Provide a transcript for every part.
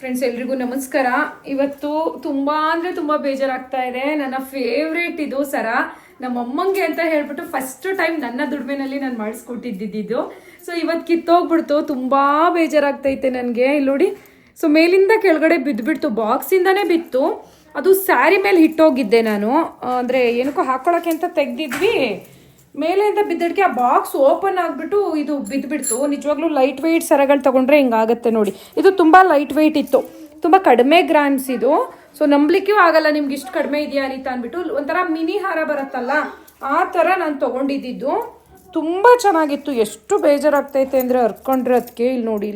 Friends ಎಲ್ರಿಗೂ ನಮಸ್ಕಾರ. ಇವತ್ತು ತುಂಬಾ ಅಂದ್ರೆ ತುಂಬಾ ಬೇಜಾರಾಗ್ತಾ ಇದೆ. ನನ್ನ ಫೇವ್ರೇಟ್ ಇದು ಸರ ನಮ್ಮ ಅಮ್ಮಂಗೆ ಅಂತ ಹೇಳ್ಬಿಟ್ಟು ಫಸ್ಟ್ ಟೈಮ್ ನನ್ನ ದುಡಿಮೆನಲ್ಲಿ ನಾನು ಮಾಡಿಸ್ಕೊಟ್ಟಿದ್ದಿದ್ದು. ಸೊ ಇವತ್ತು ಕಿತ್ತೋಗ್ಬಿಡ್ತು. ತುಂಬಾ ಬೇಜಾರಾಗ್ತೈತೆ ನನಗೆ. ಇಲ್ಲಿ ನೋಡಿ ಸೊ ಮೇಲಿಂದ ಕೆಳಗಡೆ ಬಿದ್ದುಬಿಡ್ತು ಬಾಕ್ಸಿಂದನೇ ಬಿತ್ತು. ಅದು ಸ್ಯಾರಿ ಮೇಲೆ ಹಿಟ್ಟೋಗಿದ್ದೆ ನಾನು. ಅಂದರೆ, ಏನಕ್ಕೋ ಹಾಕೊಳಕ್ಕೆ ಅಂತ ತೆಗ್ದಿದ್ವಿ. ಮೇಲೆಯಿಂದ ಬಿದ್ದಡಿಕೆ ಆ ಬಾಕ್ಸ್ ಓಪನ್ ಆಗಿಬಿಟ್ಟು ಇದು ಬಿದ್ದುಬಿಡ್ತು ನಿಜವಾಗ್ಲೂ ಲೈಟ್ ವೆಯ್ಟ್ ಸರಗಳು ತಗೊಂಡ್ರೆ ಹಿಂಗಾಗತ್ತೆ ನೋಡಿ. ಇದು ತುಂಬ ಲೈಟ್ ವೆಯ್ಟ್ ಇತ್ತು. ತುಂಬ ಕಡಿಮೆ ಗ್ರಾಮ್ಸ್ ಇದು. ಸೊ ನಂಬಲಿಕ್ಕೂ ಆಗಲ್ಲ, ನಿಮ್ಗೆ ಇಷ್ಟು ಕಡಿಮೆ ಇದೆಯಾ ಅಂತ ಅಂದ್ಬಿಟ್ಟು. ಒಂಥರ ಮಿನಿ ಹಾರ ಬರುತ್ತಲ್ಲ? ಆ ಥರ ನಾನು ತೊಗೊಂಡಿದ್ದಿದ್ದು. ತುಂಬ ಚೆನ್ನಾಗಿತ್ತು. ಎಷ್ಟು ಬೇಜಾರಾಗ್ತೈತೆ ಅಂದರೆ ಹರ್ಕೊಂಡ್ರೆ ಅದಕ್ಕೆ ಇಲ್ಲಿ ನೋಡಿ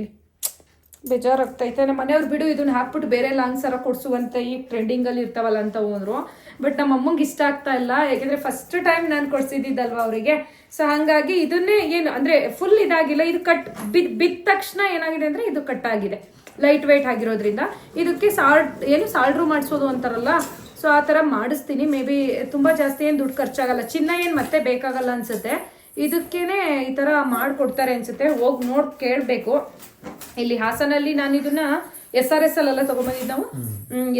ಬೇಜಾರಾಗ್ತೈತೆ ನಮ್ಮ ಮನೆಯವ್ರು ಬಿಡು, ಇದನ್ನ ಹಾಕ್ಬಿಟ್ಟು ಬೇರೆ ಲಾಂಗ್ ಸರ ಕೊಡಿಸುವಂತ ಈಗ ಟ್ರೆಂಡಿಂಗಲ್ಲಿ ಇರ್ತಾವಲ್ಲ ಅಂತ ಹೋದ್ರು. ಬಟ್ ನಮ್ಮ ಅಮ್ಮಂಗೆ ಇಷ್ಟ ಆಗ್ತಾ ಇಲ್ಲ. ಯಾಕೆಂದರೆ ಫಸ್ಟ್ ಟೈಮ್ ನಾನು ಕೊಡಿಸಿದ್ದಿದ್ದಲ್ವ ಅವರಿಗೆ? ಸೊ ಹಾಗಾಗಿ ಇದನ್ನೇ ಏನು, ಅಂದ್ರೆ ಫುಲ್ ಇದಾಗಿಲ್ಲ. ಇದು ಕಟ್ ಬಿದ್ ಬಿದ್ದ ತಕ್ಷಣ ಏನಾಗಿದೆ ಅಂದ್ರೆ ಇದು ಕಟ್ ಆಗಿದೆ. ಲೈಟ್ ವೆಯ್ಟ್ ಆಗಿರೋದ್ರಿಂದ. ಇದಕ್ಕೆ ಸಾಲ್ಟ್ ಏನು ಸಾಲ್ಡ್ರು ಮಾಡಿಸೋದು ಅಂತಾರಲ್ಲ? ಸೊ ಆ ಥರ ಮಾಡಿಸ್ತೀನಿ. ಮೇ ಬಿ ತುಂಬ ಜಾಸ್ತಿ ಏನು ದುಡ್ಡು ಖರ್ಚಾಗಲ್ಲ. ಚಿನ್ನ ಏನು ಮತ್ತೆ ಬೇಕಾಗಲ್ಲ ಅನ್ಸುತ್ತೆ. ಇದಕ್ಕೇನೆ ಈ ತರ ಮಾಡಿಕೊಡ್ತಾರೆ ಅನ್ಸುತ್ತೆ. ಹೋಗಿ ನೋಡ್, ಕೇಳಬೇಕು. ಇಲ್ಲಿ ಹಾಸನಲ್ಲಿ ನಾನು ಇದನ್ನ ಎಸ್ ಆರ್ ಎಸ್ ಅಲ್ಲೆಲ್ಲ ತಗೊಂಬಂದಿದ್ದು ನಾವು?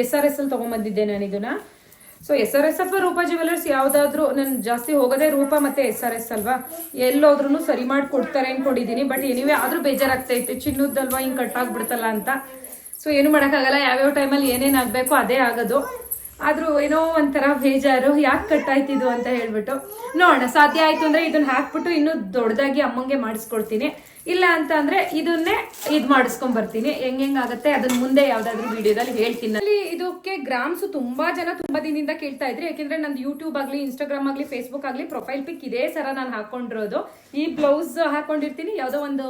ಎಸ್ ಆರ್ ಎಸ್ ಅಲ್ಲಿ ತಗೊಂಬಂದಿದ್ದೆ ನಾನು ಇದನ್ನ. ಸೊ ಎಸ್ ಆರ್ ಎಸ್ ಅಥವಾ ರೂಪಾ ಜ್ಯುವೆಲರ್ಸ್ ಯಾವ್ದಾದ್ರು ನಾನು ಜಾಸ್ತಿ ಹೋಗೋದೇ ರೂಪಾ ಮತ್ತೆ ಎಸ್ ಆರ್ ಎಸ್ ಅಲ್ವಾ? ಎಲ್ಲೋದ್ರೂ ಸರಿ ಮಾಡಿ ಕೊಡ್ತಾರೆ ಅನ್ಕೊಂಡಿದೀನಿ ಬಟ್ ಎನಿವೆ ಆದ್ರೂ ಬೇಜಾರಾಗ್ತೈತೆ. ಚಿನ್ನದಲ್ವಾ ಹಿಂಗ್ ಕಟ್ ಆಗ್ಬಿಡ್ತಲ್ಲ ಅಂತ. ಸೊ ಏನು ಮಾಡೋಕ್ಕಾಗಲ್ಲ. ಯಾವ್ಯಾವ ಟೈಮಲ್ಲಿ ಏನೇನು ಆಗಬೇಕು ಅದೇ ಆಗೋದು. ಆದ್ರೂ ಏನೋ ಒಂಥರ ಬೇಜಾರು, ಯಾಕೆ ಕಟ್ಟಾಯ್ತಿದು ಅಂತ ಹೇಳ್ಬಿಟ್ಟು. ನೋಡೋಣ, ಸಾಧ್ಯ ಆಯ್ತು ಅಂದ್ರೆ ಇದನ್ನ ಹಾಕ್ಬಿಟ್ಟು ಇನ್ನೂ ದೊಡ್ಡದಾಗಿ ಅಮ್ಮಂಗೆ ಮಾಡಿಸ್ಕೊಳ್ತೀನಿ ಇಲ್ಲ ಅಂತ ಅಂದ್ರೆ ಇದನ್ನೇ ಇದ್ ಮಾಡಿಸ್ಕೊಂಡ್ ಬರ್ತೀನಿ ಹೆಂಗ್ ಹೆಂಗ್ ಆಗತ್ತೆ ಅದನ್ನ ಮುಂದೆ ಯಾವ್ದಾದ್ರು ವಿಡಿಯೋದಲ್ಲಿ ಹೇಳ್ತೀನಿ. ಅಲ್ಲಿ ಇದಕ್ಕೆ ಗ್ರಾಮ್ಸ್ ತುಂಬಾ ಜನ ತುಂಬಾ ದಿನದಿಂದ ಕೇಳ್ತಾ ಇದ್ರಿ. ಯಾಕೆಂದ್ರೆ ನಂದು ಯೂಟ್ಯೂಬ್ ಆಗ್ಲಿ ಇನ್ಸ್ಟಾಗ್ರಾಮ್ ಆಗ್ಲಿ ಫೇಸ್ಬುಕ್ ಆಗ್ಲಿ ಪ್ರೊಫೈಲ್ ಪಿಕ್ ಇದೇ ಸರ ನಾನು ಹಾಕೊಂಡಿರೋದು. ಈ ಬ್ಲೌಸ್ ಹಾಕೊಂಡಿರ್ತೀನಿ. ಯಾವ್ದೋ ಒಂದು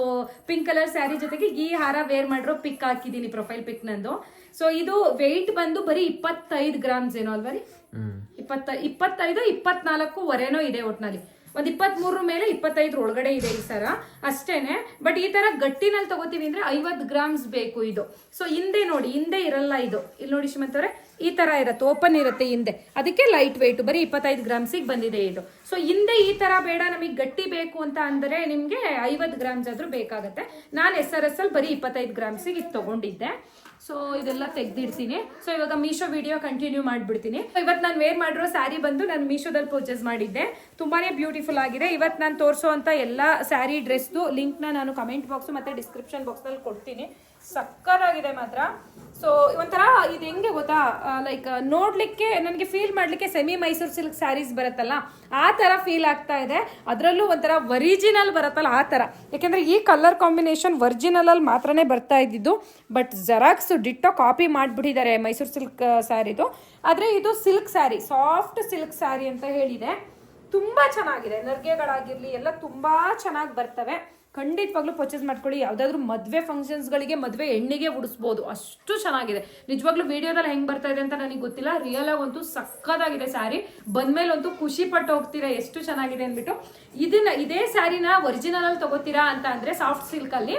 ಪಿಂಕ್ ಕಲರ್ ಸ್ಯಾರಿ ಜೊತೆಗೆ ಈ ಹಾರ ವೇರ್ ಮಾಡಿರೋ ಪಿಕ್ ಹಾಕಿದೀನಿ ಪ್ರೊಫೈಲ್ ಪಿಕ್ ನಂದು. ಸೊ ಇದು ವೆಯ್ಟ್ ಬಂದು ಬರೀ ಇಪ್ಪತ್ತೈದು ಗ್ರಾಮ್ಸ್ ಏನೋ ಅಲ್ವಾ ರೀ? ಇಪ್ಪತ್ತ ಇಪ್ಪತ್ತೈದು ಇಪ್ಪತ್ನಾಲ್ಕು ವರೆನೋ ಇದೆ ಒಟ್ನಲ್ಲಿ. ಒಂದ್ ಇಪ್ಪತ್ಮೂರ ಮೇಲೆ ಇಪ್ಪತ್ತೈದ್ರ ಒಳಗಡೆ ಇದೆ ಈ ಸರ. ಅಷ್ಟೇನೆ. ಬಟ್ ಈ ತರ ಗಟ್ಟಿನಲ್ಲಿ ತಗೋತೀವಿ ಅಂದ್ರೆ ಐವತ್ ಗ್ರಾಮ್ಸ್ ಬೇಕು ಇದು. ಸೊ ಹಿಂದೆ ನೋಡಿ ಹಿಂದೆ ಇರಲ್ಲ ಇದು. ಇಲ್ಲಿ ನೋಡಿ ಶ್ರೀಮಂತವ್ರೆ ಈ ತರ ಇರುತ್ತೆ ಓಪನ್ ಇರುತ್ತೆ ಹಿಂದೆ. ಅದಕ್ಕೆ ಲೈಟ್ ವೆಯ್ಟ್ ಬರೀ ಇಪ್ಪತ್ತೈದು ಗ್ರಾಮ್ಸಿಗೆ ಬಂದಿದೆ ಇದು. ಸೊ ಹಿಂದೆ ಈ ತರ ಬೇಡ ನಮಗೆ ಗಟ್ಟಿ ಬೇಕು ಅಂತ ಅಂದ್ರೆ ನಿಮ್ಗೆ ಐವತ್ ಗ್ರಾಮ್ಸ್ ಆದ್ರೂ ಬೇಕಾಗತ್ತೆ. ನಾನು ಎಸ್ ಆರ್ ಎಸ್ ಅಲ್ಲಿ ಬರೀ ಇಪ್ಪತ್ತೈದು ಗ್ರಾಮ್ಸಿಗೆ ಇದು ತಗೊಂಡಿದ್ದೆ. ಸೊ ಇದೆಲ್ಲ ತೆಗ್ದಿಡ್ತೀನಿ. ಸೊ ಇವಾಗ ಮೀಶೋ ವಿಡಿಯೋ ಕಂಟಿನ್ಯೂ ಮಾಡ್ಬಿಡ್ತೀನಿ. ಇವತ್ತು ನಾನು ವೇರ್ ಮಾಡಿರೋ ಸ್ಯಾರಿ ಬಂದು ನಾನು ಮೀಶೋದಲ್ಲಿ ಪರ್ಚೇಸ್ ಮಾಡಿದ್ದೆ. ತುಂಬಾ ಬ್ಯೂಟಿಫುಲ್ ಆಗಿದೆ. ಇವತ್ತು ನಾನು ತೋರಿಸೋವಂಥ ಎಲ್ಲ ಸ್ಯಾರಿ ಡ್ರೆಸ್ದು ಲಿಂಕ್ನ ನಾನು ಕಮೆಂಟ್ ಬಾಕ್ಸು ಮತ್ತೆ ಡಿಸ್ಕ್ರಿಪ್ಷನ್ ಬಾಕ್ಸ್ನಲ್ಲಿ ಕೊಡ್ತೀನಿ. ಸಕ್ಕತ್ತಾಗಿದೆ ಮಾತ್ರ. ಸೊ ಒಂಥರ ಇದು ಹೆಂಗೆ ಗೊತ್ತಾ? ಲೈಕ್ ನೋಡ್ಲಿಕ್ಕೆ, ನನಗೆ ಫೀಲ್ ಮಾಡ್ಲಿಕ್ಕೆ ಸೆಮಿ ಮೈಸೂರು ಸಿಲ್ಕ್ ಸ್ಯಾರೀಸ್ ಬರುತ್ತಲ್ಲ, ಆ ಥರ ಫೀಲ್ ಆಗ್ತಾ ಇದೆ. ಅದರಲ್ಲೂ ಒಂಥರ ಒರಿಜಿನಲ್ ಬರುತ್ತಲ್ಲ, ಆ ಥರ. ಯಾಕೆಂದ್ರೆ ಈ ಕಲರ್ ಕಾಂಬಿನೇಷನ್ ಒರಿಜಿನಲ್ ಅಲ್ಲಿ ಮಾತ್ರನೇ ಬರ್ತಾ ಇದ್ದಿದ್ದು ಬಟ್ ಜೆರಾಕ್ಸ್ ಡಿಟ್ಟೋ ಕಾಪಿ ಮಾಡಿಬಿಟ್ಟಿದ್ದಾರೆ ಮೈಸೂರು ಸಿಲ್ಕ್ ಸ್ಯಾರಿದು ಆದರೆ ಇದು silk sari soft silk sari ಅಂತ ಹೇಳಿದೆ. ತುಂಬಾ ಚೆನ್ನಾಗಿದೆ, ನರ್ಗೆಗಳಾಗಿರ್ಲಿ, ಎಲ್ಲ ತುಂಬಾ ಚೆನ್ನಾಗಿ ಬರ್ತವೆ. ಖಂಡಿತವಾಗ್ಲೂ ಪರ್ಚೇಸ್ ಮಾಡ್ಕೊಳ್ಳಿ. ಯಾವ್ದಾದ್ರು ಮದುವೆ ಫಂಕ್ಷನ್ಸ್ಗಳಿಗೆ ಮದುವೆ ಎಣ್ಣೆಗೆ ಉಡಿಸ್ಬೋದು. ಅಷ್ಟು ಚೆನ್ನಾಗಿದೆ. ನಿಜವಾಗ್ಲೂ ವಿಡಿಯೋದಲ್ಲಿ ಹೆಂಗೆ ಬರ್ತಾ ಇದೆ ಅಂತ ನನಗೆ ಗೊತ್ತಿಲ್ಲ. ರಿಯಲ್ ಆಗಂತೂ ಸಕ್ಕತ್ತಾಗಿದೆ ಸ್ಯಾರಿ ಬಂದ್ಮೇಲಂತೂ ಖುಷಿ ಪಟ್ಟು ಹೋಗ್ತೀರಾ, ಎಷ್ಟು ಚೆನ್ನಾಗಿದೆ ಅಂದ್ಬಿಟ್ಟು. ಇದನ್ನ, ಇದೇ ಸ್ಯಾರಿನ ಒರಿಜಿನಲ್ ಅಲ್ಲಿ ತಗೋತೀರಾ ಅಂತ ಅಂದರೆ ಸಾಫ್ಟ್ ಸಿಲ್ಕ್ ಅಲ್ಲಿ.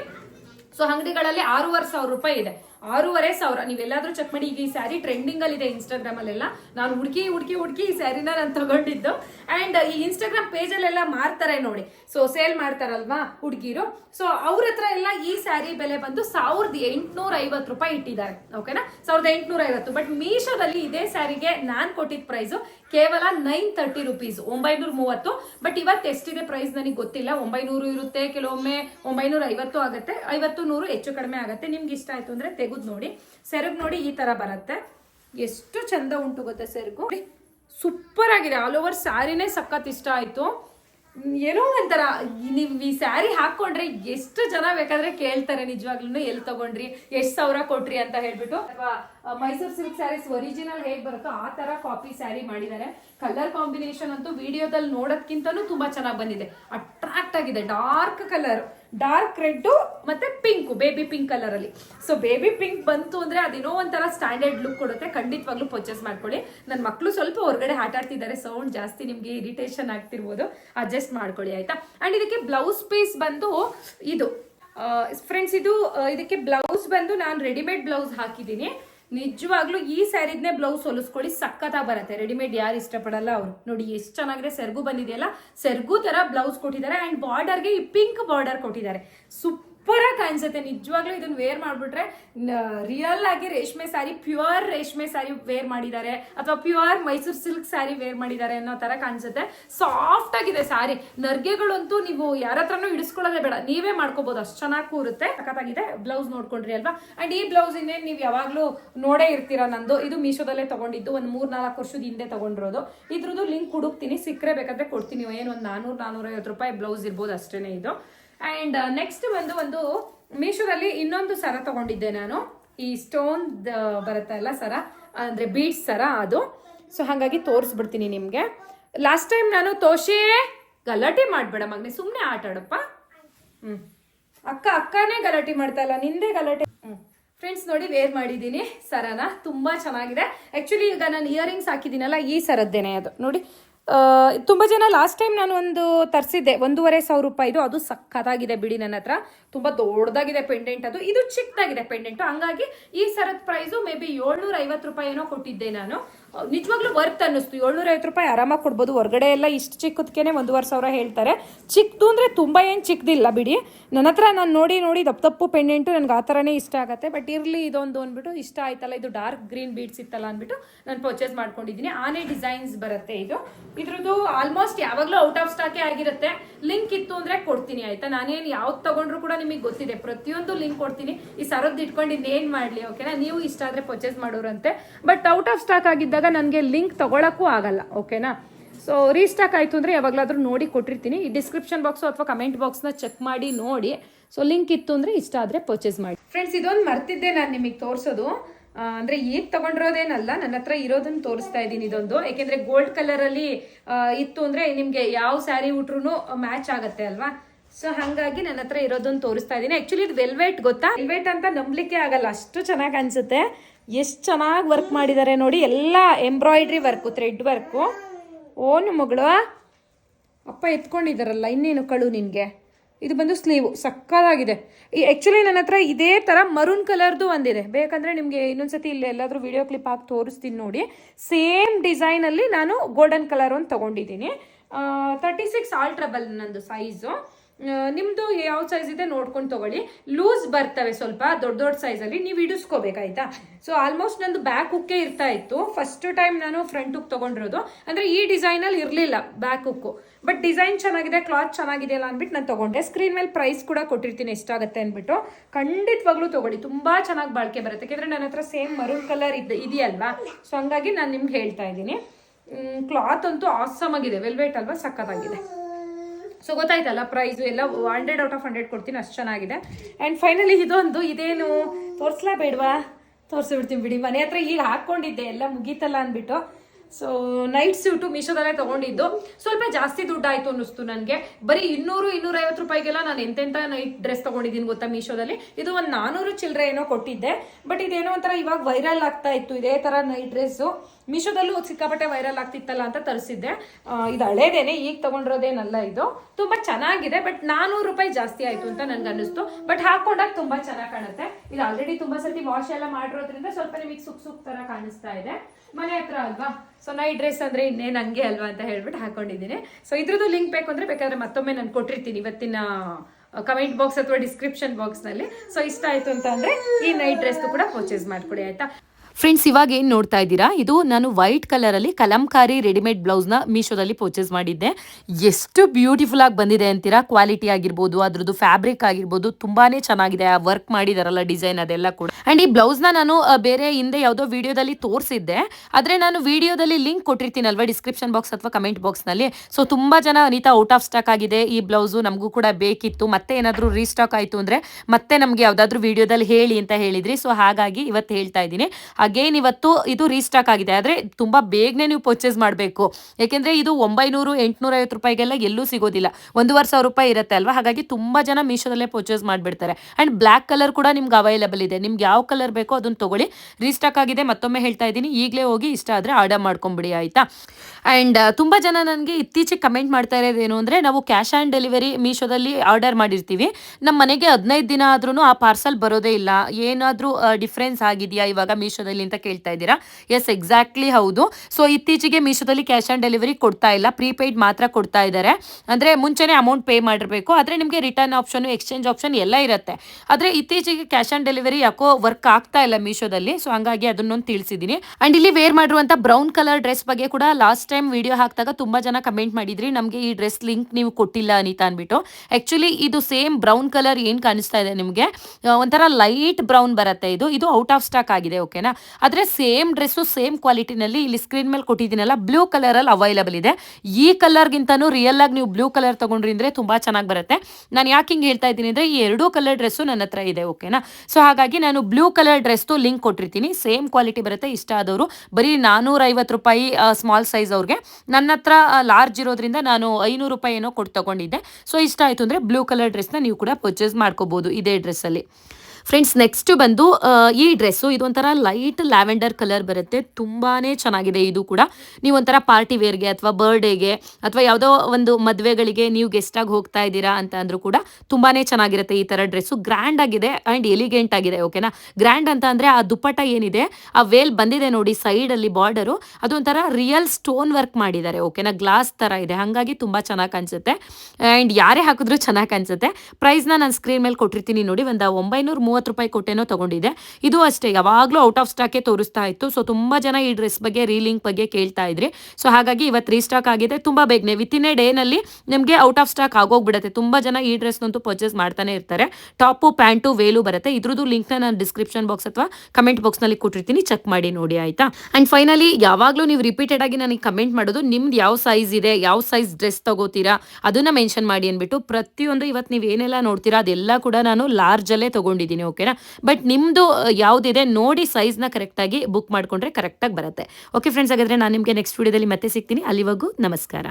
ಸೊ ಅಂಗಡಿಗಳಲ್ಲಿ ಆರೂವರೆ ಸಾವಿರ ರೂಪಾಯಿ ಇದೆ. ಆರೂವರೆ ಸಾವಿರ. ನೀವೆಲ್ಲಾದ್ರೂ ಚೆಕ್ ಮಾಡಿ, ಈಗ ಈ ಸ್ಯಾರಿ ಟ್ರೆಂಡಿಂಗ್ ಅಲ್ಲಿ ಇದೆ ಇನ್ಸ್ಟಾಗ್ರಾಮ್ ಅಲ್ಲೆಲ್ಲ. ನಾನು ಹುಡುಕಿ ಹುಡುಕಿ ಹುಡುಕಿ ಈ ಸ್ಯಾರಿನ ನಾನು ತಗೊಂಡಿದ್ದು. ಅಂಡ್ ಈ ಇನ್ಸ್ಟಾಗ್ರಾಮ್ ಪೇಜ್ ಅಲ್ಲೆಲ್ಲ ಮಾರ್ತಾರೆ ನೋಡಿ. ಸೊ ಸೇಲ್ ಮಾಡ್ತಾರಲ್ವಾ ಹುಡುಗಿರು? ಸೊ ಅವ್ರ ಹತ್ರ ಎಲ್ಲ ಈ ಸ್ಯಾರಿ ಬೆಲೆ ಬಂದು ಸಾವಿರದ ಎಂಟುನೂರ ಐವತ್ತು ರೂಪಾಯಿ ಇಟ್ಟಿದ್ದಾರೆ. ಓಕೆನಾ ಸಾವಿರದ ಎಂಟುನೂರ ಐವತ್ತು ಬಟ್ ಮೀಶೋದಲ್ಲಿ ಇದೇ ಸ್ಯಾರಿಗೆ ನಾನ್ ಕೊಟ್ಟಿದ್ದ ಪ್ರೈಸು ಕೇವಲ ನೈನ್ ತರ್ಟಿ ರುಪೀಸ್, ಒಂಬೈನೂರ ಮೂವತ್ತು. ಬಟ್ ಇವತ್ತು ಎಷ್ಟಿದೆ ಪ್ರೈಸ್ ನನಗೆ ಗೊತ್ತಿಲ್ಲ. ಒಂಬೈನೂರು ಇರುತ್ತೆ, ಕೆಲವೊಮ್ಮೆ ಒಂಬೈನೂರ ಐವತ್ತು ಆಗುತ್ತೆ. ಐವತ್ತು ನೂರು ಹೆಚ್ಚು ಕಡಿಮೆ ಆಗುತ್ತೆ. ನಿಮ್ಗೆ ಇಷ್ಟ ಆಯ್ತು ಅಂದ್ರೆ ತೆಗೆದು ನೋಡಿ. ಸೆರಗು ನೋಡಿ ಈ ತರ ಬರುತ್ತೆ. ಎಷ್ಟು ಚಂದ ಉಂಟು ಗೊತ್ತಾ ಸೆರಗು? ಸೂಪರ್ ಆಗಿದೆ. ಆಲ್ ಓವರ್ ಸ್ಯಾರಿನೇ ಸಖತ್ ಇಷ್ಟ ಆಯ್ತು. ಏನೋ ಒಂಥರ. ನೀವು ಈ ಸ್ಯಾರಿ ಹಾಕೊಂಡ್ರೆ ಎಷ್ಟು ಜನ ಬೇಕಾದ್ರೆ ಕೇಳ್ತಾರೆ ನಿಜವಾಗ್ಲೂ ಎಲ್ಲಿ ತಗೊಂಡ್ರಿ, ಎಷ್ಟು ಸಾವಿರ ಕೊಟ್ರಿ ಅಂತ ಹೇಳ್ಬಿಟ್ಟು. ಅಥವಾ ಮೈಸೂರು ಸಿಲ್ಕ್ ಸ್ಯಾರೀಸ್ ಒರಿಜಿನಲ್ ಹೇಗ್ ಬರುತ್ತೋ ಆ ತರ ಕಾಪಿ ಸ್ಯಾರಿ ಮಾಡಿದ್ದಾರೆ. ಕಲರ್ ಕಾಂಬಿನೇಷನ್ ಅಂತೂ ವಿಡಿಯೋದಲ್ಲಿ ನೋಡೋದ್ಕಿಂತನೂ ತುಂಬಾ ಚೆನ್ನಾಗಿ ಬಂದಿದೆ. ಅಟ್ರಾಕ್ಟ್ ಆಗಿದೆ ಡಾರ್ಕ್ ಕಲರ್ ಡಾರ್ಕ್ ರೆಡ್ ಮತ್ತೆ ಪಿಂಕ್, ಬೇಬಿ ಪಿಂಕ್ ಕಲರ್ ಅಲ್ಲಿ ಸೊ ಬೇಬಿ ಪಿಂಕ್ ಬಂತು ಅಂದ್ರೆ ಅದೇನೋ ಒಂಥರ ಸ್ಟ್ಯಾಂಡರ್ಡ್ ಲುಕ್ ಕೊಡುತ್ತೆ. ಖಂಡಿತವಾಗ್ಲೂ ಪರ್ಚೇಸ್ ಮಾಡ್ಕೊಳ್ಳಿ. ನನ್ನ ಮಕ್ಕಳು ಸ್ವಲ್ಪ ಹೊರಗಡೆ ಆಟ ಆಡ್ತಿದ್ದಾರೆ ಸೌಂಡ್ ಜಾಸ್ತಿ ನಿಮಗೆ ಇರಿಟೇಷನ್ ಆಗ್ತಿರ್ಬೋದು. ಅಡ್ಜಸ್ಟ್ ಮಾಡ್ಕೊಳ್ಳಿ, ಆಯ್ತಾ? ಅಂಡ್ ಇದಕ್ಕೆ ಬ್ಲೌಸ್ ಪೀಸ್ ಬಂದು ಇದು. ಫ್ರೆಂಡ್ಸ್ ಇದು ಇದಕ್ಕೆ ಬ್ಲೌಸ್ ಬಂದು ನಾನು ರೆಡಿಮೇಡ್ ಬ್ಲೌಸ್ ಹಾಕಿದ್ದೀನಿ. ನಿಜವಾಗ್ಲೂ ಈ ಸ್ಯಾರಿದ್ನೇ ಬ್ಲೌಸ್ ಹೊಲಿಸ್ಕೊಳ್ಳಿ ಸಖತ್ತಾಗಿ ಬರುತ್ತೆ. ರೆಡಿಮೇಡ್ ಯಾರು ಇಷ್ಟಪಡಲ್ಲ ಅವರು. ನೋಡಿ, ಎಷ್ಟು ಚೆನ್ನಾಗಿದೆ. ಸೆರ್ಗು ಬಂದಿದೆಯಲ್ಲ? ಸೆರ್ಗು ತರ ಬ್ಲೌಸ್ ಕೊಟ್ಟಿದ್ದಾರೆ. ಅಂಡ್ ಬಾರ್ಡರ್ಗೆ ಈ ಪಿಂಕ್ ಬಾರ್ಡರ್ ಕೊಟ್ಟಿದ್ದಾರೆ. ಸೂಪರ್ ಆಗಿ ಕಾಣಿಸುತ್ತೆ. ನಿಜವಾಗ್ಲೂ ಇದನ್ನ ವೇರ್ ಮಾಡ್ಬಿಟ್ರೆ ರಿಯಲ್ ಆಗಿ ರೇಷ್ಮೆ ಸಾರಿ ಪ್ಯೂರ್ ರೇಷ್ಮೆ ಸಾರಿ ವೇರ್ ಮಾಡಿದ್ದಾರೆ. ಅಥವಾ pure Mysore silk sari wear ಮಾಡಿದ್ದಾರೆ ಅನ್ನೋ ತರ ಕಾಣಿಸುತ್ತೆ. ಸಾಫ್ಟ್ ಆಗಿದೆ ಸಾರಿ. ನರ್ಗೆಗಳಂತೂ ನೀವು ಯಾರ ಹತ್ರನೂ ಹಿಡಿಸ್ಕೊಳ್ಳೋದೇ ಬೇಡ. ನೀವೇ ಮಾಡ್ಕೋಬಹುದು ಅಷ್ಟು ಚೆನ್ನಾಗಿ ಕೂರುತ್ತೆ. ಸಖತ್ತಾಗಿದೆ. ಬ್ಲೌಸ್ ನೋಡ್ಕೊಂಡ್ರಿ ಅಲ್ವಾ? ಅಂಡ್ ಈ ಬ್ಲೌಸ್ ನೀವು ಯಾವಾಗ್ಲೂ ನೋಡೇ ಇರ್ತೀರಾ ನಂದು. ಇದು ಮೀಶೋದಲ್ಲೇ ತಗೊಂಡಿದ್ದು. ಒಂದು ಮೂರ್ ನಾಲ್ಕು ವರ್ಷದ ಹಿಂದೆ ತಗೊಂಡಿರೋದು. ಇದ್ರದ್ದು ಲಿಂಕ್ ಹುಡುಕ್ತೀನಿ. ಸಿಕ್ಕರೆ ಬೇಕಾದ್ರೆ ಕೊಡ್ತೀನಿ. ಏನು ಒಂದು ನಾನೂರು ನಾನೂರೈವತ್ತು ರೂಪಾಯಿ ಬ್ಲೌಸ್ ಇರ್ಬೋದು ಅಷ್ಟೇನೆ ಇದು. ಅಂಡ್ ನೆಕ್ಸ್ಟ್ ಬಂದು ಒಂದು ಮೀಶೋದಲ್ಲಿ ಇನ್ನೊಂದು ಸರ ತಗೊಂಡಿದ್ದೆ ನಾನು. ಈ ಸ್ಟೋನ್ ಬರುತ್ತಲ್ಲ ಸರ? ಅಂದ್ರೆ ಬೀಡ್ಸ್ ಸರ ಅದು. ಸೊ ಹಾಗಾಗಿ ತೋರಿಸ್ಬಿಡ್ತೀನಿ ನಿಮಗೆ. ಲಾಸ್ಟ್ ಟೈಮ್ ನಾನು ತೋಷೆ ಗಲಾಟೆ ಮಾಡಬೇಡ ಮಗನೆ. ಸುಮ್ಮನೆ ಆಟ ಆಡಪ್ಪ. ಅಕ್ಕ, ಅಕ್ಕನೇ ಗಲಾಟೆ ಮಾಡ್ತಾ ಇಲ್ಲ. ನಿಂದೇ ಗಲಾಟೆ. ಹ್ಞೂ ಫ್ರೆಂಡ್ಸ್ ನೋಡಿ ವೇರ್ ಮಾಡಿದ್ದೀನಿ ಸರನ. ತುಂಬಾ ಚೆನ್ನಾಗಿದೆ. ಆ್ಯಕ್ಚುಲಿ ಈಗ ನಾನು ಇಯರಿಂಗ್ಸ್ ಹಾಕಿದ್ದೀನಲ್ಲ, ಈ ಸರದ್ದೇನೆ ಅದು. ನೋಡಿ ತುಂಬ ಜನ ಲಾಸ್ಟ್ ಟೈಮ್ ನಾನು ಒಂದು ತರಿಸಿದ್ದೆ, ಒಂದೂವರೆ ಸಾವಿರ ರೂಪಾಯಿದು ಅದು ಸಖತ್ತಾಗಿದೆ ಬಿಡಿ ನನ್ನ ಹತ್ರ. ತುಂಬ ದೊಡ್ಡದಾಗಿದೆ ಪೆಂಡೆಂಟ್ ಅದು. ಇದು ಚಿಕ್ಕದಾಗಿದೆ ಪೆಂಡೆಂಟು ಹಂಗಾಗಿ ಈ ಸರದ ಪ್ರೈಸು ಮೇ ಬಿ ಏಳ್ನೂರ ಐವತ್ತು ರೂಪಾಯಿ ಏನೋ ಕೊಟ್ಟಿದ್ದೆ ನಾನು. ನಿಜವಾಗ್ಲೂ ವರ್ತ್ ಅನ್ನಿಸ್ತು. ಏಳ್ನೂರ ಐವತ್ತು ರೂಪಾಯಿ ಆರಾಮಾಗಿ ಕೊಡ್ಬೋದು. ಹೊರಗಡೆ ಎಲ್ಲ ಇಷ್ಟು ಚಿಕ್ಕದಕ್ಕೇನೆ ಒಂದೂವರೆ ಸಾವಿರ ಹೇಳ್ತಾರೆ. ಚಿಕ್ಕದು ಅಂದರೆ ತುಂಬ ಏನು ಚಿಕ್ಕದಿಲ್ಲ ಬಿಡಿ. ನನ್ನ ಹತ್ರ ನಾನು ನೋಡಿ ನೋಡಿ ದಪ್ಪ ತಪ್ಪು ಪೆಂಡೆಂಟು ನನಗೆ ಆ ಥರನೇ ಇಷ್ಟ ಆಗುತ್ತೆ. ಬಟ್ ಇರಲಿ ಇದೊಂದು ಅಂದ್ಬಿಟ್ಟು ಇಷ್ಟ ಆಯ್ತಲ್ಲ. ಇದು ಡಾರ್ಕ್ ಗ್ರೀನ್ ಬೀಡ್ಸ್ ಇತ್ತಲ್ಲ ಅಂದ್ಬಿಟ್ಟು ನಾನು ಪರ್ಚೇಸ್ ಮಾಡ್ಕೊಂಡಿದ್ದೀನಿ. ಆನೆ ಡಿಸೈನ್ಸ್ ಬರುತ್ತೆ ಇದು. ಇದ್ರದ್ದು ಆಲ್ಮೋಸ್ಟ್ ಯಾವಾಗಲೂ ಔಟ್ ಆಫ್ ಸ್ಟಾಕೇ ಆಗಿರುತ್ತೆ. ಲಿಂಕ್ ಇತ್ತು ಅಂದರೆ ಕೊಡ್ತೀನಿ, ಆಯಿತಾ? ನಾನೇನು ಯಾವ್ದು ತೊಗೊಂಡ್ರು ಕೂಡ ನಿಮಗೆ ಗೊತ್ತಿದೆ. ಪ್ರತಿಯೊಂದು ಲಿಂಕ್ ಕೊಡ್ತೀನಿ. ಈ ಸರದ್ದು ಇಟ್ಕೊಂಡು ಇನ್ನೇನು ಮಾಡಲಿ ಓಕೆನಾ ನೀವು ಇಷ್ಟ ಆದರೆ ಪರ್ಚೇಸ್ ಮಾಡೋರಂತೆ. ಬಟ್ ಔಟ್ ಆಫ್ ಸ್ಟಾಕ್ ಆಗಿದ್ದಾಗ ನನಗೆ ಲಿಂಕ್ ತಗೊಳಕ್ಕೂ ಆಗಲ್ಲ, ಓಕೆನಾ? ಸೊ ರೀಸ್ಟಾಕ್ ಆಯಿತು ಅಂದರೆ ಯಾವಾಗಲಾದರೂ ನೋಡಿ ಕೊಟ್ಟಿರ್ತೀನಿ. ಈ ಡಿಸ್ಕ್ರಿಪ್ಷನ್ ಬಾಕ್ಸು ಅಥವಾ ಕಮೆಂಟ್ ಬಾಕ್ಸ್ನ ಚೆಕ್ ಮಾಡಿ ನೋಡಿ. ಸೊ ಲಿಂಕ್ ಇತ್ತು ಅಂದರೆ ಇಷ್ಟ ಆದರೆ ಪರ್ಚೇಸ್ ಮಾಡಿ. ಫ್ರೆಂಡ್ಸ್ ಇದೊಂದು ಮರ್ತಿದ್ದೆ ನಾನು ನಿಮಗೆ ತೋರಿಸೋದು. ಅಂದರೆ ಈಗ ತಗೊಂಡಿರೋದೇನಲ್ಲ ನನ್ನ ಹತ್ರ ಇರೋದನ್ನ ತೋರಿಸ್ತಾ ಇದ್ದೀನಿ ಇದೊಂದು. ಏಕೆಂದರೆ ಗೋಲ್ಡ್ ಕಲರಲ್ಲಿ ಇತ್ತು ಅಂದರೆ ನಿಮಗೆ ಯಾವ ಸ್ಯಾರಿ ಉಟ್ರು ಮ್ಯಾಚ್ ಆಗುತ್ತೆ ಅಲ್ವಾ? ಸೊ ಹಾಗಾಗಿ ನನ್ನ ಹತ್ರ ಇರೋದನ್ನ ತೋರಿಸ್ತಾ ಇದ್ದೀನಿ. ಆ್ಯಕ್ಚುಲಿ ಇದು ವೆಲ್ವೆಟ್ ಗೊತ್ತಾ? ವೆಲ್ವೆಟ್ ಅಂತ ನಂಬಲಿಕ್ಕೆ ಆಗಲ್ಲ. ಅಷ್ಟು ಚೆನ್ನಾಗಿ ಅನ್ಸುತ್ತೆ. ಎಷ್ಟು ಚೆನ್ನಾಗಿ ವರ್ಕ್ ಮಾಡಿದ್ದಾರೆ ನೋಡಿ, ಎಲ್ಲ ಎಂಬ್ರಾಯ್ಡ್ರಿ ವರ್ಕು ಥ್ರೆಡ್ ವರ್ಕು ಓನು ಮಗಳು ಅಪ್ಪ ಎತ್ಕೊಂಡಿದ್ದಾರಲ್ಲ ಇನ್ನೇನು ಕಳು ನಿನಗೆ? ಇದು ಬಂದು ಸ್ಲೀವು ಸಕ್ಕದಾಗಿದೆ. ಈ ಆ್ಯಕ್ಚುಲಿ ನನ್ನ ಹತ್ರ ಇದೇ ಥರ ಮರೂನ್ ಕಲರ್ದು ಒಂದಿದೆ. ಬೇಕಂದರೆ ನಿಮಗೆ ಇನ್ನೊಂದ್ಸತಿ ಇಲ್ಲಿ ಎಲ್ಲಾದರೂ ವಿಡಿಯೋ ಕ್ಲಿಪ್ ಹಾಕಿ ತೋರಿಸ್ತೀನಿ ನೋಡಿ. ಸೇಮ್ ಡಿಸೈನಲ್ಲಿ ನಾನು ಗೋಲ್ಡನ್ ಕಲರ್ ಒಂದು ತೊಗೊಂಡಿದ್ದೀನಿ. ತರ್ಟಿ ಸಿಕ್ಸ್ ಆಲ್ಟ್ರಬಲ್ ನಂದು ಸೈಜು ನಿಮ್ಮದು ಯಾವ ಸೈಜ್ ಇದೆ ನೋಡ್ಕೊಂಡು ತಗೊಳ್ಳಿ. ಲೂಸ್ ಬರ್ತವೆ ಸ್ವಲ್ಪ, ದೊಡ್ಡ ದೊಡ್ಡ ಸೈಜಲ್ಲಿ ನೀವು ಇಡಿಸ್ಕೋಬೇಕಾಯ್ತಾ? ಸೊ ಆಲ್ಮೋಸ್ಟ್ ನಂದು ಬ್ಯಾಕ್ ಹುಕ್ಕೇ ಇರ್ತಾ ಇತ್ತು. ಫಸ್ಟ್ ಟೈಮ್ ನಾನು ಫ್ರಂಟ್ ಹುಕ್ ತೊಗೊಂಡಿರೋದು. ಅಂದರೆ ಈ ಡಿಸೈನಲ್ಲಿ ಇರಲಿಲ್ಲ ಬ್ಯಾಕ್ ಹುಕ್ಕು ಬಟ್ ಡಿಸೈನ್ ಚೆನ್ನಾಗಿದೆ ಕ್ಲಾತ್ ಚೆನ್ನಾಗಿದೆಯಲ್ಲ ಅಂದ್ಬಿಟ್ಟು ನಾನು ತೊಗೊಂಡೆ. ಸ್ಕ್ರೀನ್ ಮೇಲೆ ಪ್ರೈಸ್ ಕೂಡ ಕೊಟ್ಟಿರ್ತೀನಿ ಎಷ್ಟಾಗುತ್ತೆ ಅಂದ್ಬಿಟ್ಟು. ಖಂಡಿತವಾಗ್ಲೂ ತೊಗೊಳ್ಳಿ. ತುಂಬ ಚೆನ್ನಾಗಿ ಬಾಳಿಕೆ ಬರುತ್ತೆ. ಯಾಕೆಂದರೆ ನನ್ನ ಹತ್ರ ಸೇಮ್ ಮರೂನ್ ಕಲರ್ ಇದೆ, ಇದೆಯಲ್ವಾ? ಸೊ ಹಂಗಾಗಿ ನಾನು ನಿಮ್ಗೆ ಹೇಳ್ತಾ ಇದ್ದೀನಿ. ಕ್ಲಾತ್ ಅಂತೂ ಆಸಮ್ ಆಗಿದೆ. ವೆಲ್ವೆಟ್ ಅಲ್ವಾ? ಸಕ್ಕತ್ತಾಗಿದೆ ಸೊ ಗೊತ್ತಾಯ್ತಲ್ಲ ಪ್ರೈಸು ಎಲ್ಲ ಹಂಡ್ರೆಡ್ ಔಟ್ ಆಫ್ ಹಂಡ್ರೆಡ್ ಕೊಡ್ತೀನಿ, ಅಷ್ಟು ಚೆನ್ನಾಗಿದೆ. ಆ್ಯಂಡ್ ಫೈನಲಿ ಇದೊಂದು, ಇದೇನು ತೋರಿಸ್ಲಾ ಬೇಡವಾ ತೋರಿಸ್ಬಿಡ್ತೀನಿ ಬಿಡಿ, ಮನೆ ಹತ್ರ ಈಗ ಹಾಕ್ಕೊಂಡಿದ್ದೆ, ಎಲ್ಲ ಮುಗೀತಲ್ಲ ಅಂದ್ಬಿಟ್ಟು. ಸೊ ನೈಟ್ ಸೂಟು ಮೀಶೋದಲ್ಲೇ ತೊಗೊಂಡಿದ್ದು. ಸ್ವಲ್ಪ ಜಾಸ್ತಿ ದುಡ್ಡು ಆಯಿತು ಅನ್ನಿಸ್ತು ನನಗೆ. ಬರೀ ಇನ್ನೂರು, ಇನ್ನೂರೈವತ್ತು ರೂಪಾಯಿಗೆಲ್ಲ ನಾನು ಎಂತೆಂಥ ನೈಟ್ ಡ್ರೆಸ್ ತೊಗೊಂಡಿದ್ದೀನಿ ಗೊತ್ತಾ ಮೀಶೋದಲ್ಲಿ ಇದು ಒಂದು ನಾನ್ನೂರು ಚಿಲ್ಲರೆ ಏನೋ ಕೊಟ್ಟಿದ್ದೆ. ಬಟ್ ಇದೇನೋ ಒಂಥರ ಇವಾಗ ವೈರಲ್ ಆಗ್ತಾ ಇತ್ತು, ಇದೇ ಥರ ನೈಟ್ ಡ್ರೆಸ್ಸು ಮೀಶೋದಲ್ಲೂ ಸಿಕ್ಕಾಪಟ್ಟೆ ವೈರಲ್ ಆಗ್ತಿತ್ತಲ್ಲ ಅಂತ ತರಿಸಿದ್ದೆ. ಇದು ಹಳೇದೇನೆ, ಈಗ ತಗೊಂಡಿರೋದೇನಲ್ಲ ಇದು. ತುಂಬ ಚೆನ್ನಾಗಿದೆ ಬಟ್ ನಾನ್ನೂರು ರೂಪಾಯಿ ಜಾಸ್ತಿ ಆಯಿತು ಅಂತ ನನಗೆ ಅನ್ನಿಸ್ತು. ಬಟ್ ಹಾಕೊಂಡಾಗ ತುಂಬ ಚೆನ್ನಾಗಿ ಕಾಣುತ್ತೆ. ಇದು ಆಲ್ರೆಡಿ ತುಂಬ ಸರ್ತಿ ವಾಶ್ ಎಲ್ಲ ಮಾಡಿರೋದ್ರಿಂದ ಸ್ವಲ್ಪ ನಿಮಗೆ ಸುಕ್ ಸುಕ್ ಥರ ಕಾಣಿಸ್ತಾ ಇದೆ. ಮನೆ ಹತ್ರ ಅಲ್ವಾ? ಸೊ ನೈಟ್ ಡ್ರೆಸ್ ಅಂದರೆ ಇನ್ನೇನು ಹಂಗೆ ಅಲ್ವಾ ಅಂತ ಹೇಳ್ಬಿಟ್ಟು ಹಾಕೊಂಡಿದ್ದೀನಿ. ಸೊ ಇದ್ರದ್ದು ಲಿಂಕ್ ಬೇಕು ಅಂದರೆ ಬೇಕಾದ್ರೆ ಮತ್ತೊಮ್ಮೆ ನಾನು ಕೊಟ್ಟಿರ್ತೀನಿ ಇವತ್ತಿನ ಕಮೆಂಟ್ ಬಾಕ್ಸ್ ಅಥವಾ ಡಿಸ್ಕ್ರಿಪ್ಷನ್ ಬಾಕ್ಸ್ನಲ್ಲಿ ಸೊ ಇಷ್ಟ ಆಯಿತು ಅಂತ ಈ ನೈಟ್ ಡ್ರೆಸ್ ಕೂಡ ಪರ್ಚೇಸ್ ಮಾಡಿಕೊಡಿ, ಆಯಿತಾ? ಫ್ರೆಂಡ್ಸ್ ಇವಾಗ ಏನು ನೋಡ್ತಾ ಇದ್ದೀರಾ? ಇದು ನಾನು ವೈಟ್ ಕಲರಲ್ಲಿ ಕಲಂಕಾರಿ ರೆಡಿಮೇಡ್ ಬ್ಲೌಸ್ನ ಮೀಶೋದಲ್ಲಿ ಪರ್ಚೇಸ್ ಮಾಡಿದ್ದೆ. ಎಷ್ಟು ಬ್ಯೂಟಿಫುಲ್ ಆಗಿ ಬಂದಿದೆ ಅಂತೀರಾ? ಕ್ವಾಲಿಟಿ ಆಗಿರ್ಬೋದು, ಅದ್ರದ್ದು ಫ್ಯಾಬ್ರಿಕ್ ಆಗಿರ್ಬೋದು, ತುಂಬಾನೇ ಚೆನ್ನಾಗಿದೆ. ಆ ವರ್ಕ್ ಮಾಡಿದಾರಲ್ಲ ಡಿಸೈನ್ ಅದೆಲ್ಲ ಕೂಡ. ಆ್ಯಂಡ್ ಈ ಬ್ಲೌಸ್ನ ನಾನು ಬೇರೆ ಹಿಂದೆ ಯಾವುದೋ ವಿಡಿಯೋದಲ್ಲಿ ತೋರಿಸಿದ್ದೆ. ಆದರೆ ನಾನು ವಿಡಿಯೋದಲ್ಲಿ ಲಿಂಕ್ ಕೊಟ್ಟಿರ್ತೀನಲ್ವಾ ಡಿಸ್ಕ್ರಿಪ್ಷನ್ ಬಾಕ್ಸ್ ಅಥವಾ ಕಮೆಂಟ್ ಬಾಕ್ಸ್ನಲ್ಲಿ ಸೊ ತುಂಬ ಜನ ಅನಿತಾ ಔಟ್ ಆಫ್ ಸ್ಟಾಕ್ ಆಗಿದೆ. ಈ ಬ್ಲೌಸು ನಮಗೂ ಕೂಡ ಬೇಕಿತ್ತು. ಮತ್ತೆ ಏನಾದರೂ ರೀಸ್ಟಾಕ್ ಆಯಿತು ಅಂದರೆ ಮತ್ತೆ ನಮಗೆ ಯಾವುದಾದ್ರೂ ವಿಡಿಯೋದಲ್ಲಿ ಹೇಳಿ ಅಂತ ಹೇಳಿದ್ರಿ. ಸೊ ಹಾಗಾಗಿ ಇವತ್ತು ಹೇಳ್ತಾ ಇದ್ದೀನಿ. ಅಗೇನ್ ಇವತ್ತು ಇದು ರೀಸ್ಟಾಕ್ ಆಗಿದೆ. ಆದರೆ ತುಂಬ ಬೇಗನೆ ನೀವು ಪರ್ಚೇಸ್ ಮಾಡಬೇಕು. ಯಾಕೆಂದರೆ ಇದು ಒಂಬೈನೂರು, ಎಂಟುನೂರೈವತ್ತು ರೂಪಾಯಿಗೆಲ್ಲ ಎಲ್ಲೂ ಸಿಗೋದಿಲ್ಲ. ಒಂದೂವರೆ ಸಾವಿರ ರೂಪಾಯಿ ಇರುತ್ತೆ ಅಲ್ವಾ? ಹಾಗಾಗಿ ತುಂಬ ಜನ ಮೀಶೋದಲ್ಲೇ ಪರ್ಚೇಸ್ ಮಾಡಿಬಿಡ್ತಾರೆ. ಆ್ಯಂಡ್ ಬ್ಲ್ಯಾಕ್ ಕಲರ್ ಕೂಡ ನಿಮ್ಗೆ ಅವೈಲೇಬಲ್ ಇದೆ. ನಿಮ್ಗೆ ಯಾವ ಕಲರ್ ಬೇಕೋ ಅದನ್ನು ತೊಗೊಳ್ಳಿ. ರೀಸ್ಟಾಕ್ ಆಗಿದೆ. ಮತ್ತೊಮ್ಮೆ ಹೇಳ್ತಾ ಇದ್ದೀನಿ. ಈಗಲೇ ಹೋಗಿ ಇಷ್ಟ ಆದರೆ ಆರ್ಡರ್ ಮಾಡ್ಕೊಂಬಿಡಿ ಆಯಿತಾ? ಆ್ಯಂಡ್ ತುಂಬ ಜನ ನನಗೆ ಇತ್ತೀಚೆಗೆ ಕಮೆಂಟ್ ಮಾಡ್ತಾ ಇರೋದೇನು ಅಂದರೆ ನಾವು ಕ್ಯಾಶ್ ಆ್ಯಂಡ್ ಡೆಲಿವರಿ ಮೀಶೋದಲ್ಲಿ ಆರ್ಡರ್ ಮಾಡಿರ್ತೀವಿ. ನಮ್ಮ ಮನೆಗೆ ಹದಿನೈದು ದಿನ ಆದ್ರೂ ಆ ಪಾರ್ಸಲ್ ಬರೋದೇ ಇಲ್ಲ. ಏನಾದರೂ ಡಿಫ್ರೆನ್ಸ್ ಆಗಿದೆಯಾ ಇವಾಗ ಮೀಶೋದಲ್ಲಿ? ಮೀಶೋದಲ್ಲಿ ಅಂತ ಕೇಳ್ತಾ ಇದ್ದೀರಾ? ಎಸ್ ಎಕ್ಸಾಕ್ಟ್ಲಿ ಹೌದು. ಸೊ ಇತ್ತೀಚೆಗೆ ಮೀಶೋದಲ್ಲಿ ಕ್ಯಾಶ್ ಆನ್ ಡೆಲಿವರಿ ಕೊಡ್ತಾ ಇಲ್ಲ. ಪ್ರೀಪೇಯ್ಡ್ ಮಾತ್ರ ಕೊಡ್ತಾ ಇದ್ದಾರೆ. ಅಂದರೆ ಮುಂಚೆನೇ ಅಮೌಂಟ್ ಪೇ ಮಾಡಿರಬೇಕು. ಆದರೆ ನಿಮಗೆ ರಿಟರ್ನ್ ಆಪ್ಷನ್ ಎಕ್ಸ್ಚೇಂಜ್ ಆಪ್ಷನ್ ಎಲ್ಲ ಇರುತ್ತೆ. ಆದರೆ ಇತ್ತೀಚೆಗೆ ಕ್ಯಾಶ್ ಆನ್ ಡೆಲಿವರಿ ಯಾಕೋ ವರ್ಕ್ ಆಗ್ತಾ ಇಲ್ಲ ಮೀಶೋದಲ್ಲಿ. ಸೊ ಹಂಗಾಗಿ ಅದನ್ನೊಂದು ತಿಳಿಸಿದ್ದೀನಿ. ಆ್ಯಂಡ್ ಇಲ್ಲಿ ವೇರ್ ಮಾಡಿರುವಂಥ ಬ್ರೌನ್ ಕಲರ್ ಡ್ರೆಸ್ ಬಗ್ಗೆ ಕೂಡ ಲಾಸ್ಟ್ ಟೈಮ್ ವಿಡಿಯೋ ಹಾಕಿದಾಗ ತುಂಬ ಜನ ಕಮೆಂಟ್ ಮಾಡಿದ್ರಿ. ನಮಗೆ ಈ ಡ್ರೆಸ್ ಲಿಂಕ್ ನೀವು ಕೊಟ್ಟಿಲ್ಲ ಅನಿತಾ ಅಂದ್ಬಿಟ್ಟು. ಆ್ಯಕ್ಚುಲಿ ಇದು ಸೇಮ್ ಬ್ರೌನ್ ಕಲರ್ ಏನು ಕಾಣಿಸ್ತಾ ಇದೆ ನಿಮಗೆ? ಒಂಥರ ಲೈಟ್ ಬ್ರೌನ್ ಬರುತ್ತೆ ಇದು. ಇದು ಔಟ್ ಆಫ್ ಸ್ಟಾಕ್ ಆಗಿದೆ ಓಕೆನಾ ಆದರೆ ಸೇಮ್ ಡ್ರೆಸ್ಸು, ಸೇಮ್ ಕ್ವಾಲಿಟಿನಲ್ಲಿ ಇಲ್ಲಿ ಸ್ಕ್ರೀನ್ ಮೇಲೆ ಕೊಟ್ಟಿದ್ದೀನಲ್ಲ, ಬ್ಲೂ ಕಲರಲ್ಲಿ ಅವೈಲಬಲ್ ಇದೆ. ಈ ಕಲರ್ಗಿಂತನೂ ರಿಯಲ್ ಆಗಿ ನೀವು ಬ್ಲೂ ಕಲರ್ ತೊಗೊಂಡ್ರಿ ಅಂದರೆ ತುಂಬಾ ಚೆನ್ನಾಗಿ ಬರುತ್ತೆ. ನಾನು ಯಾಕೆ ಹಿಂಗೆ ಹೇಳ್ತಾ ಇದ್ದೀನಿ ಅಂದರೆ, ಈ ಎರಡೂ ಕಲರ್ ಡ್ರೆಸ್ಸು ನನ್ನ ಹತ್ರ ಇದೆ ಓಕೆನಾ ಸೊ ಹಾಗಾಗಿ ನಾನು ಬ್ಲೂ ಕಲರ್ ಡ್ರೆಸ್ದು ಲಿಂಕ್ ಕೊಟ್ಟಿರ್ತೀನಿ. ಸೇಮ್ ಕ್ವಾಲಿಟಿ ಬರುತ್ತೆ, ಇಷ್ಟ ಆದವರು. ಬರೀ ನಾನ್ನೂರೈವತ್ತು ರೂಪಾಯಿ ಸ್ಮಾಲ್ ಸೈಜ್ ಅವ್ರಿಗೆ. ನನ್ನ ಹತ್ರ ಲಾರ್ಜ್ ಇರೋದ್ರಿಂದ ನಾನು ಐನೂರು ರೂಪಾಯಿ ಏನೋ ಕೊಟ್ಟು ತೊಗೊಂಡಿದ್ದೆ. ಸೊ ಇಷ್ಟ ಆಯಿತು ಅಂದರೆ ಬ್ಲೂ ಕಲರ್ ಡ್ರೆಸ್ನ ನೀವು ಕೂಡ ಪರ್ಚೇಸ್ ಮಾಡ್ಕೋಬೋದು ಇದೇ ಡ್ರೆಸ್ಸಲ್ಲಿ ಫ್ರೆಂಡ್ಸ್ ನೆಕ್ಸ್ಟ್ ಬಂದು ಈ ಡ್ರೆಸ್ಸು ಇದೊಂಥರ ಲೈಟ್ ಲ್ಯಾವೆಂಡರ್ ಕಲರ್ ಬರುತ್ತೆ. ತುಂಬಾ ಚೆನ್ನಾಗಿದೆ ಇದು ಕೂಡ. ನೀವು ಒಂಥರ ಪಾರ್ಟಿ ವೇರ್ಗೆ ಅಥವಾ ಬರ್ಡೇಗೆ ಅಥವಾ ಯಾವುದೋ ಒಂದು ಮದುವೆಗಳಿಗೆ ನೀವು ಗೆಸ್ಟ್ ಆಗಿ ಹೋಗ್ತಾ ಇದ್ದೀರಾ ಅಂತ ಅಂದರೂ ಕೂಡ ತುಂಬಾ ಚೆನ್ನಾಗಿರುತ್ತೆ ಈ ಥರ ಡ್ರೆಸ್ಸು ಗ್ರ್ಯಾಂಡ್ ಆಗಿದೆ ಆ್ಯಂಡ್ ಎಲಿಗೆಂಟ್ ಆಗಿದೆ ಓಕೆನಾ ಗ್ರ್ಯಾಂಡ್ ಅಂತ ಅಂದರೆ ಆ ದುಪ್ಪಟ ಏನಿದೆ, ಆ ವೇಲ್ ಬಂದಿದೆ ನೋಡಿ ಸೈಡಲ್ಲಿ ಬಾರ್ಡರು ಅದೊಂಥರ ರಿಯಲ್ ಸ್ಟೋನ್ ವರ್ಕ್ ಮಾಡಿದ್ದಾರೆ ಓಕೆನಾ ಗ್ಲಾಸ್ ಥರ ಇದೆ. ಹಾಗಾಗಿ ತುಂಬ ಚೆನ್ನಾಗಿ ಕಾಣಿಸುತ್ತೆ. ಆ್ಯಂಡ್ ಯಾರೇ ಹಾಕಿದ್ರೂ ಚೆನ್ನಾಗಿ ಕಾಣಿಸುತ್ತೆ. ಪ್ರೈಸ್ನ ನಾನು ಸ್ಕ್ರೀನ್ ಮೇಲೆ ಕೊಟ್ಟಿರ್ತೀನಿ ನೋಡಿ. ಒಂದು ಒಂಬೈನೂರ ಮೂವತ್ತು ರೂಪಾಯಿ ಕೊಟ್ಟೇನೋ ತಗೊಂಡಿದ್ದೆ ಇದು ಅಷ್ಟೇ, ಯಾವಾಗಲೂ ಔಟ್ ಆಫ್ ಸ್ಟಾಕೇ ತೋರಿಸ್ತಾ ಇತ್ತು. ಸೊ ತುಂಬ ಜನ ಈ ಡ್ರೆಸ್ ಬಗ್ಗೆ ರೀಲಿಂಕ್ ಬಗ್ಗೆ ಕೇಳ್ತಾ ಇದ್ರಿ. ಸೊ ಹಾಗಾಗಿ ಇವತ್ತು ರೀಸ್ಟಾಕ್ ಆಗಿದೆ. ತುಂಬ ಬೇಗನೆ ವಿತಿನ್ ಎ ಡೇನಲ್ಲಿ ನಿಮಗೆ ಔಟ್ ಆಫ್ ಸ್ಟಾಕ್ ಆಗೋಗ್ಬಿಡುತ್ತೆ. ತುಂಬ ಜನ ಈ ಡ್ರೆಸ್ನಂತೂ ಪರ್ಚೇಸ್ ಮಾಡ್ತಾನೆ ಇರ್ತಾರೆ. ಟಾಪು ಪ್ಯಾಂಟು ವೇಲು ಬರುತ್ತೆ. ಇದ್ರದ್ದು ಲಿಂಕ್ನ ನಾನು ಡಿಸ್ಕ್ರಿಪ್ಷನ್ ಬಾಕ್ಸ್ ಅಥವಾ ಕಮೆಂಟ್ ಬಾಕ್ಸ್ನಲ್ಲಿ ಕೊಟ್ಟಿರ್ತೀನಿ. ಚೆಕ್ ಮಾಡಿ ನೋಡಿ, ಆಯಿತಾ? ಆ್ಯಂಡ್ ಫೈನಲಿ ಯಾವಾಗಲೂ ನೀವು ರಿಪೀಟೆಡ್ ಆಗಿ ನನಗೆ ಕಮೆಂಟ್ ಮಾಡೋದು, ನಿಮ್ದು ಯಾವ ಸೈಜ್ ಇದೆ, ಯಾವ ಸೈಜ್ ಡ್ರೆಸ್ ತಗೋತೀರಾ, ಅದನ್ನ ಮೆನ್ಷನ್ ಮಾಡಿ ಅಂದ್ಬಿಟ್ಟು ಪ್ರತಿಯೊಂದು ಇವತ್ತು ನೀವು ಏನೆಲ್ಲ ನೋಡ್ತೀರಾ, ಅದೆಲ್ಲ ಕೂಡ ನಾನು ಲಾರ್ಜಲ್ಲೇ ತಗೊಂಡಿದ್ದೀನಿ. ಓಕೆನಾ? ಬಟ್ ನಿಮ್ಮದು ಯಾವುದಿದೆ ನೋಡಿ ಸೈಜ್ನ ಕರೆಕ್ಟಾಗಿ ಬುಕ್ ಮಾಡಿಕೊಂಡ್ರೆ ಕರೆಕ್ಟಾಗಿ ಬರುತ್ತೆ. ಓಕೆ ಫ್ರೆಂಡ್ಸ್ ಹಾಗಾದರೆ ನಾನು ನಿಮಗೆ ನೆಕ್ಸ್ಟ್ ವಿಡಿಯೋದಲ್ಲಿ ಮತ್ತೆ ಸಿಗ್ತೀನಿ. ಅಲ್ಲಿವಾಗೂ ನಮಸ್ಕಾರ.